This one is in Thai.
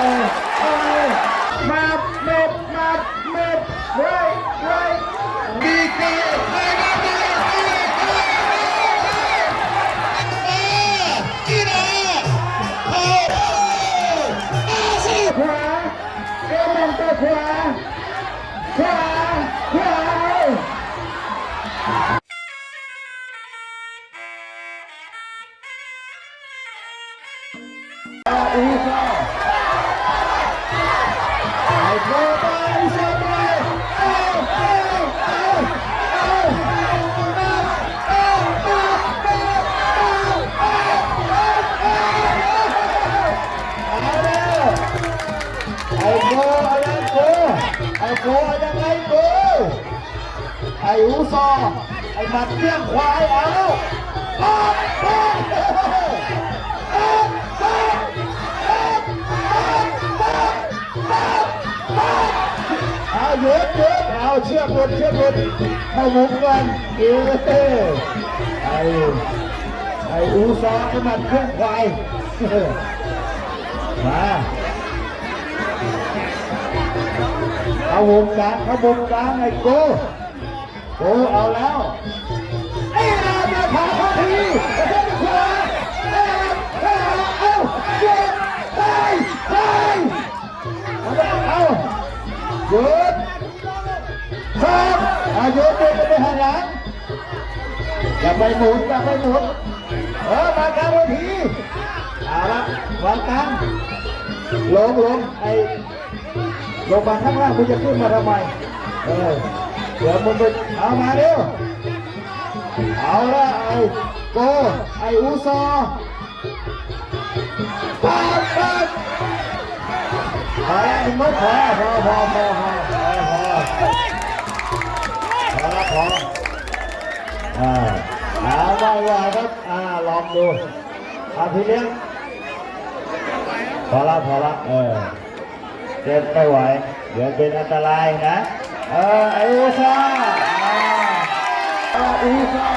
มาเม็ดมาเม็ดไรไรบีตีขวาเอ็มมันตัวขวาขวาขวาอีซ่า ไอ้โกไอ้ยังโกไอ้โกยังไงโกไอ้อูซอไอ้มัดเลี้ยงควายเอาป๊อกป๊อกป๊อกป๊อกเอาหยุดหยุดเอาเชือกหลุดเชือกหลุดเข้ามุมกันเอ้ไอ้ไอ้อูซอไอ้มันเครื่องควายมา เอาวงกลางเข้าวงกลางไอ้โกโกเอาแล้วไอ้เราจะพาเขาทีไอ้เจ้าขวาเอ้เอ้เอาเจ็บไปไปเอาหยุดครับอายุเดินไปหันหลังอย่าไปหมุนอย่าไปหมุนเออมากลางเวทีเอาละวางกลางลงลง ลงมาข้างล่างมึงจะขึ้นมาทำไมเออเดี๋ยวมึงไปเอามาเร็วเอาละไอ้โกไอ้อูซอปาดปาดพอแล้วมึงไม่พอพอพอพอพอพอพอพอแล้วพออ่าเอาไว้ไว้ครับอ่าลองดูอาทีเลี้ยงพอละพอละเออ เจ็บไม่ไหว เดี๋ยวเป็นอันตรายนะ เออไอ้อูซ่าอาเอาอูซ่า